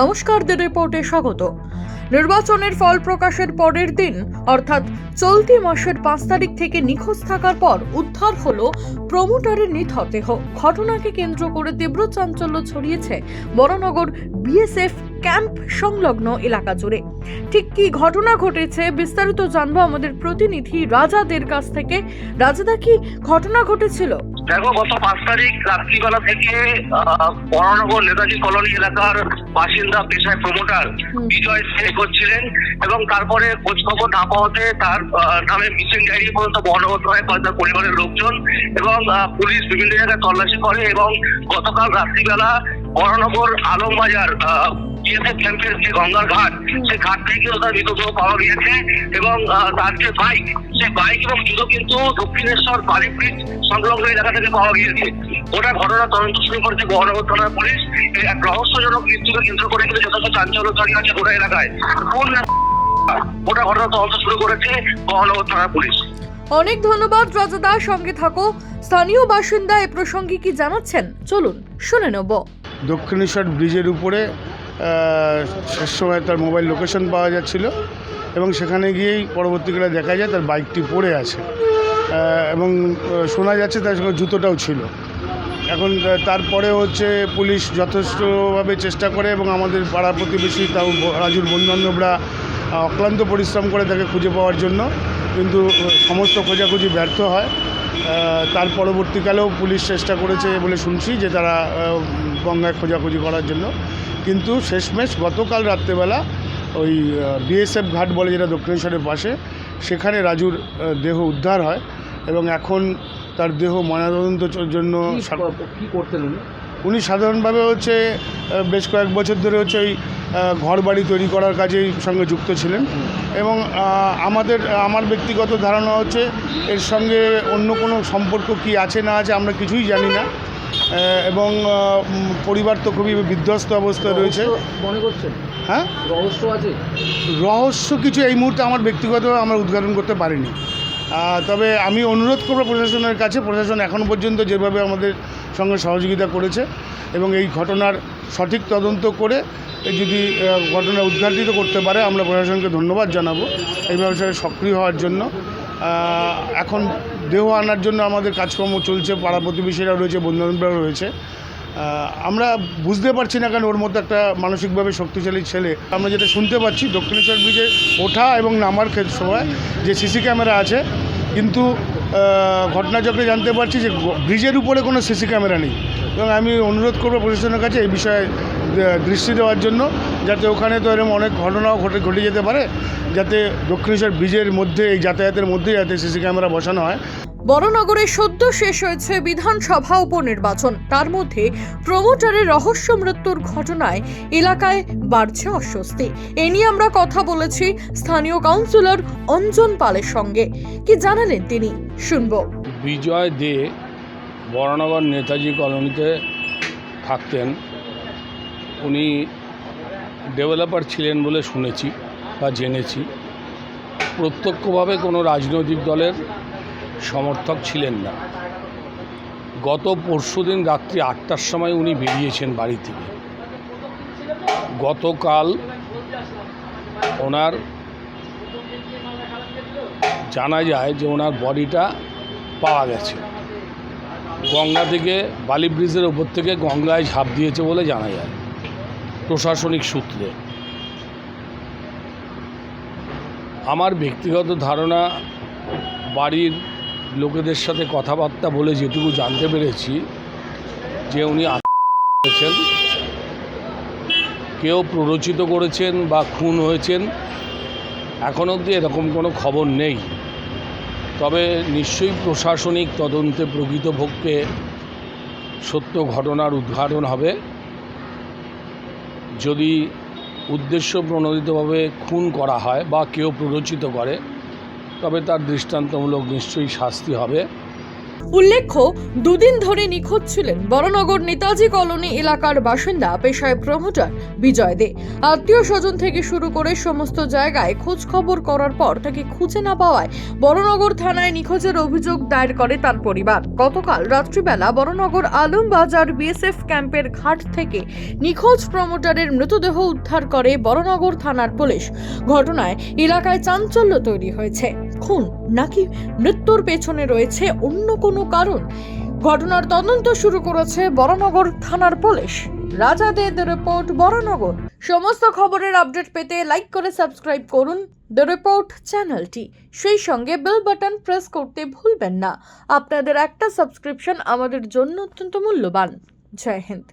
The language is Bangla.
নমস্কার, দ্য রিপোর্টে স্বাগত। নির্বাচনের ফল প্রকাশের পরের দিন, অর্থাৎ চলতি মাসের পাঁচ তারিখ থেকে নিখোঁজ থাকার পর উদ্ধার হল প্রমোটারের নিথদেহ ঘটনাকে কেন্দ্র করে তীব্র চাঞ্চল্য ছড়িয়েছে বড়নগর বিএসএফ ক্যাম্প সংলগ্ন এলাকা জুড়ে। ঠিক কি ঘটনা ঘটেছে বিস্তারিত জানব আমাদের প্রতিনিধি রাজাদের কাছ থেকে। রাজাদা, কি ঘটনা ঘটেছিল? দেখো গত পাঁচ তারিখ রাত্রিবেলা থেকে বরানগর নেতাজি কলোনি এলাকার বাসিন্দা পেশায় প্রমোটার বিজয় সে করছিলেন এবং তারপরে খোঁজ খবর না পাওয়াতে তার নামে মিসিং ডায়েরি পর্যন্ত বর্ণগত হয় তার পরিবারের লোকজন এবং পুলিশ বিভিন্ন জায়গায় তল্লাশি করে এবং গতকাল রাত্রিবেলা বরানগর আলমবাজার বিএসএফ ক্যাম্পের যে গঙ্গার ঘাট, সেই ঘাট থেকেও তার মৃতদেহ পাওয়া গিয়েছে এবং তার যে বাইক সেই বাইক এবং জুতো কিন্তু দক্ষিণেশ্বর বালি সংলগ্ন এলাকা থেকে পাওয়া গিয়েছে। ওটা ঘটনা তদন্ত শুরু করেছে মহানগর থানার পুলিশ। এক রহস্যজনক মৃত্যুকে কেন্দ্র করে কিন্তু যথেষ্ট চাঞ্চল্য ছড়িয়ে আছে গোটা এলাকায়। কোন ওটা ঘটনা তদন্ত শুরু করেছে মহানগর থানার পুলিশ। অনেক ধন্যবাদ রাজাদা, সঙ্গে থাকো। স্থানীয় বাসিন্দা এ প্রসঙ্গে কি জানাচ্ছেন? চলুন, শুনে নেব। দক্ষিণেশ্বর ব্রিজের উপরে শেষ সময় তার মোবাইল লোকেশন পাওয়া যাচ্ছিল এবং সেখানে গিয়েই পরবর্তীকালে দেখা যায় তার বাইকটি পড়ে আছে। এবং শোনা যাচ্ছে তার সঙ্গে জুতোটাও ছিল। এখন তারপরে হচ্ছে পুলিশ যথেষ্টভাবে চেষ্টা করে এবং আমাদের পাড়া প্রতিবেশী তাও রাজুর বন্ধুবান্ধবরা অক্লান্ত পরিশ্রম করে তাকে খুঁজে পাওয়ার জন্য। কিন্তু সমস্ত খোঁজাখুঁজি ব্যর্থ হয়। তার পরবর্তীকালেও পুলিশ চেষ্টা করেছে বলে শুনছি যে তারা গঙ্গায় খোঁজাখুঁজি করার জন্য। কিন্তু শেষমেশ গতকাল রাত্রেবেলা ওই বিএসএফ ঘাট বলে যেটা দক্ষিণেশ্বরের পাশে সেখানে রাজুর দেহ উদ্ধার হয় এবং এখন তার দেহ ময়নাতদন্তের জন্য কি করতেন উনি সাধারণভাবে হচ্ছে বেশ কয়েক বছর ধরে হচ্ছে ওই ঘর বাড়ি তৈরি করার কাজেই সঙ্গে যুক্ত ছিলেন। এবং আমাদের আমার ব্যক্তিগত ধারণা হচ্ছে এর সঙ্গে অন্য কোনো সম্পর্ক কি আছে না আছে আমরা কিছুই জানি না। এবং পরিবার তো খুবই বিধ্বস্ত অবস্থায় রয়েছে। মনে করছেন? হ্যাঁ? রহস্য আছে? রহস্য কিছু এই মুহূর্তে আমার ব্যক্তিগত আমরা উদ্ঘাটন করতে পারিনি। তবে আমি অনুরোধ করব প্রশাসনের কাছে, প্রশাসন এখনও পর্যন্ত যেভাবে আমাদের সঙ্গে সহযোগিতা করেছে এবং এই ঘটনার সঠিক তদন্ত করে যদি ঘটনা উদ্ঘাটিত করতে পারে, আমরা প্রশাসনকে ধন্যবাদ জানাব। এই ব্যবসায় সক্রিয় হওয়ার জন্য। এখন দেহ আনার জন্য আমাদের কাজকর্ম চলছে, পাড়া প্রতিবেশীরা রয়েছে বন্ধুবান্ধবরা রয়েছে। আমরা বুঝতে পারছি না কেন ওর মধ্যে একটা মানসিকভাবে শক্তিশালী ছেলে। আমরা যেটা শুনতে পাচ্ছি, দক্ষিণেশ্বর ব্রিজে ওঠা এবং নামার সময় যে সিসি ক্যামেরা আছে, কিন্তু ঘটনাচক্রে জানতে পারছি যে ব্রিজের উপরে কোনো সিসি ক্যামেরা নেই। এবং আমি অনুরোধ করব প্রশাসনের কাছে এই বিষয়ে দৃষ্টি দেওয়ার জন্য যাতে ওখানে তো এরকম অনেক ঘটনাও ঘটে ঘটে যেতে পারে যাতে দক্ষিণেশ্বর ব্রিজের মধ্যে এই যাতায়াতের মধ্যে যাতে সিসি ক্যামেরা বসানো হয়। বড়নগরে সদ্য শেষ হয়েছে বিধানসভা উপনির্বাচন। তার মধ্যে প্রমোটারের রহস্য মৃত্যুর ঘটনায় এলাকায় বাড়ছে অস্বস্তি। এ নিয়ে আমরা কথা বলেছি স্থানীয় কাউন্সিলর অঞ্জন পালের সঙ্গে। কি জানালেন তিনি? শুনব। বিজয় দে বরানগর নেতাজি কলোনিতে থাকতেন। উনি ডেভেলপার ছিলেন বলে শুনেছি বা জেনেছি। প্রত্যক্ষভাবে কোনো রাজনৈতিক দলের সমর্থক ছিলেন না। গত পরশুদিন রাত্রি আটটার সময় উনি বেরিয়েছেন বাড়ি থেকে। গতকাল ওনার জানা যায় যে ওনার বডিটা পাওয়া গেছে। গঙ্গা থেকে বালি ব্রিজের ওপর থেকে গঙ্গায় ঝাঁপ দিয়েছে বলে জানা যায়। প্রশাসনিক সূত্রে। আমার ব্যক্তিগত ধারণা, বাড়ির লোকেদের সাথে কথাবার্তা বলে যেটুকু জানতে পেরেছি, যে উনি করেছেন, কেউ প্ররোচিত করেছেন বা খুন হয়েছেন, এখন অবধি এরকম কোনো খবর নেই। তবে নিশ্চয়ই প্রশাসনিক তদন্তে প্রকৃতপক্ষে সত্য ঘটনার উদ্ঘাটন হবে। যদি উদ্দেশ্য প্রণোদিতভাবে খুন করা হয় বা কেউ প্ররোচিত করে, তবে তার দৃষ্টান্তমূলক নিশ্চয়ই শাস্তি হবে। উল্লেখ্য, দুদিন ধরে নিখোঁজ ছিলেন বড়নগর নেতাজি কলোনি এলাকার বাসিন্দা, পেশায় প্রমোটার বিজয় দে। আত্মীয় স্বজন থেকে শুরু করে সমস্ত জায়গায় খোঁজ খবর করার পর তাকে খুঁজে না পাওয়ায় বড়নগর থানায় নিখোঁজের অভিযোগ দায়ের করে তার পরিবার। গতকাল রাত্রিবেলা বড়নগর আলমবাজার বিএসএফ ক্যাম্পের ঘাট থেকে নিখোঁজ প্রমোটারের মৃতদেহ উদ্ধার করে বড়নগর থানার পুলিশ। ঘটনায় এলাকায় চাঞ্চল্য তৈরি হয়েছে। খুন নাকি মৃত্যুর পেছনে রয়েছে অন্য কোনো কারণ? ঘটনার তদন্ত শুরু করেছে বড়নগর থানার পুলিশ। রাজা দেদ রিপোর্ট বড়নগর সমস্ত খবরের আপডেট পেতে লাইক করে সাবস্ক্রাইব করুন দ্য রিপোর্ট চ্যানেলটি। সেই সঙ্গে বেল বাটন প্রেস করতে ভুলবেন না। আপনাদের একটা সাবস্ক্রিপশন আমাদের জন্য অত্যন্ত মূল্যবান। জয় হিন্দ।